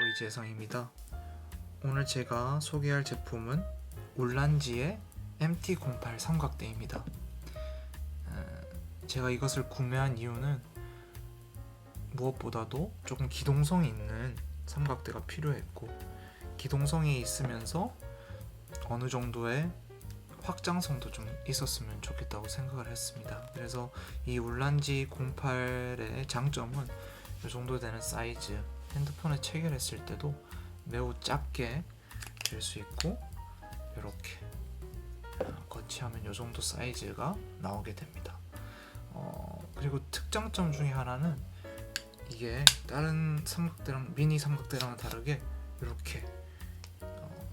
이재성입니다. 오늘 제가 소개할 제품은 울란지의 MT08 삼각대입니다. 어, 제가 이것을 구매한 이유는 무엇보다도 조금 기동성이 있는 삼각대가 필요했고 기동성이 있으면서 어느 정도의 확장성도 좀 있었으면 좋겠다고 생각을 했습니다. 그래서 이 울란지 08의 장점은 이 정도 되는 사이즈, 핸드폰에 체결했을 때도 매우 작게 될 수 있고 이렇게 거치하면 이 정도 사이즈가 나오게 됩니다. 어, 그리고 특장점 중에 하나는 이게 다른 삼각대랑 미니 삼각대랑은 다르게 이렇게 어,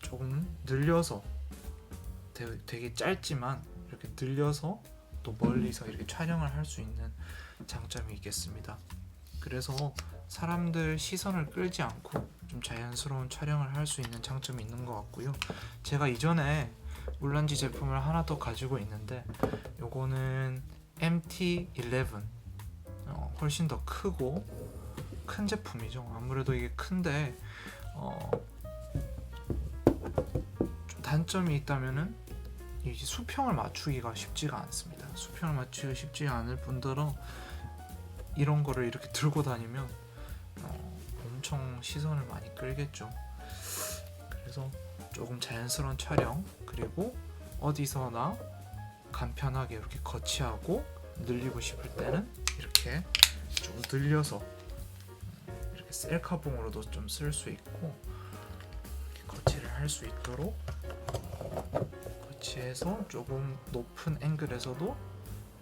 조금 늘려서 되게, 짧지만 이렇게 늘려서 또 멀리서 이렇게 촬영을 할 수 있는 장점이 있겠습니다. 그래서 사람들 시선을 끌지 않고 좀 자연스러운 촬영을 할 수 있는 장점이 있는 것 같고요. 제가 이전에 울란지 제품을 하나 더 가지고 있는데 요거는 MT11 어, 훨씬 더 크고 큰 제품이죠. 아무래도 이게 큰데 어, 좀 단점이 있다면은 이 수평을 맞추기가 쉽지가 않습니다. 수평을 맞추기가 쉽지 않을 뿐더러 이런 거를 이렇게 들고 다니면 어, 엄청 시선을 많이 끌겠죠. 그래서 조금 자연스러운 촬영 그리고 어디서나 간편하게 이렇게 거치하고 늘리고 싶을 때는 이렇게 좀 늘려서 음, 이렇게 셀카봉으로도 좀 쓸 수 있고 거치를 할 수 있도록 거치해서 조금 높은 앵글에서도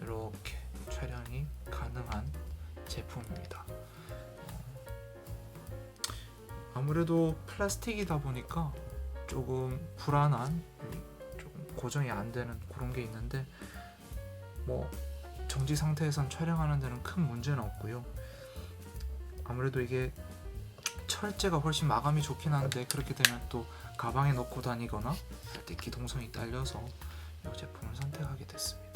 이렇게 촬영이 가능한 제품입니다. 어, 아무래도 플라스틱이다 보니까 조금 불안한 조금 고정이 안 되는 그런 게 있는데 뭐 정지 상태에선 촬영하는 데는 큰 문제는 없고요. 아무래도 이게 철제가 훨씬 마감이 좋긴 한데 그렇게 되면 또 가방에 넣고 다니거나 할 때 기동성이 딸려서 이 제품을 선택하게 됐습니다.